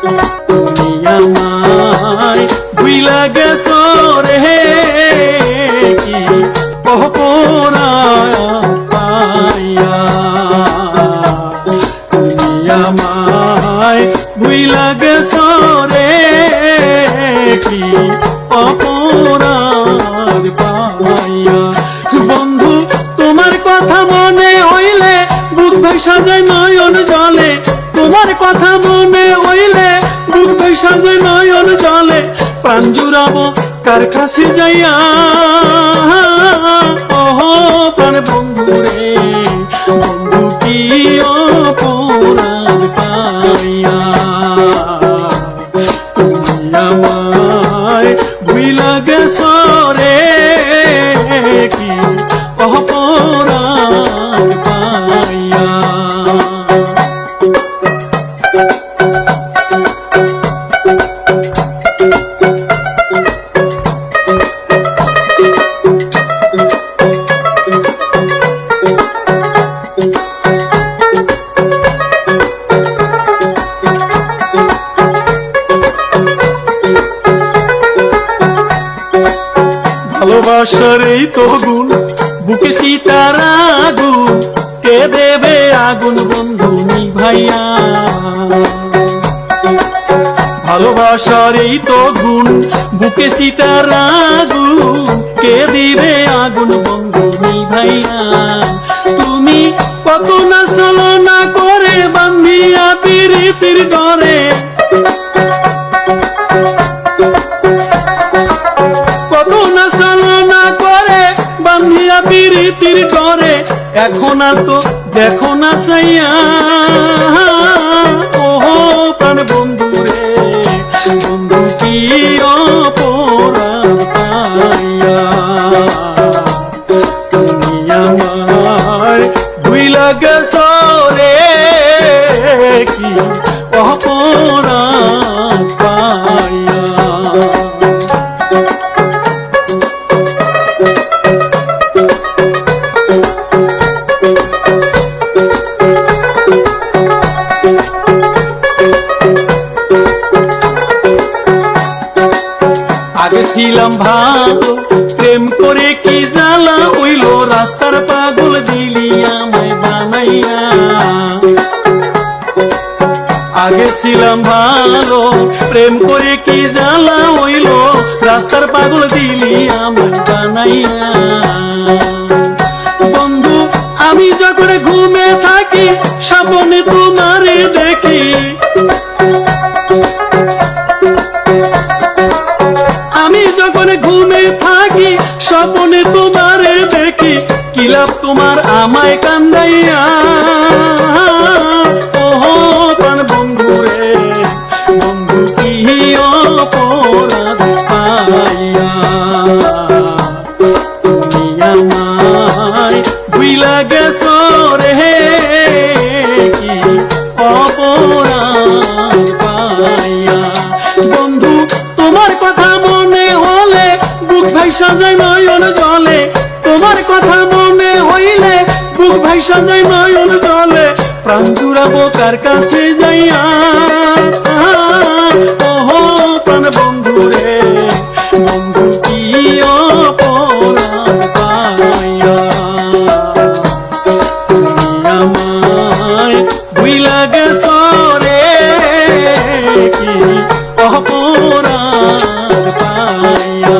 তুমি আমায় রে কি? অপরা পাইয়া। তুমি আমায় রে কি? অপরাধ প্রাণ জুড়াবো কার কাছে যাইয়া? ওহো প্রাণ বন্ধু রে ভালোবাসার এই তো গুণ, বুকে সীতার আগুন, কে দেবে আগুন বন্ধু ভাইয়া? ভালোবাসার এই তো গুণ, বুকে সীতার আগুন, কে আগুন বন্ধু ভাইয়া? তুমি কত না এখন আর তো দেখো না সাইয়া। ওহো প্রাণ বন্ধু রে বন্ধু কি আমার ছিলাম ভালো প্রেম করে কি জ্বালা হইল রাস্তার পাগল দিলি আমায় বানাইয়া। আগে ছিলাম ভালো, প্রেম করে কি জ্বালা হইল রাস্তার পাগল দিলি আমায় আমায় কান্দাইয়া বন্ধু তোমার কথা মনে হলে সাজায় নয়ন জলে তোমার কথা মনে বুক ভাই সাজায় নয়ন জলে, প্রাণ জুড়াবো কার কাছে যাইয়া? ওহো, প্রাণ বন্ধু রে, বন্ধু কি অপরাধ পাইয়া? তুমি আমায় ভুইলা গেছো রে কি অপরাধ পাইয়া?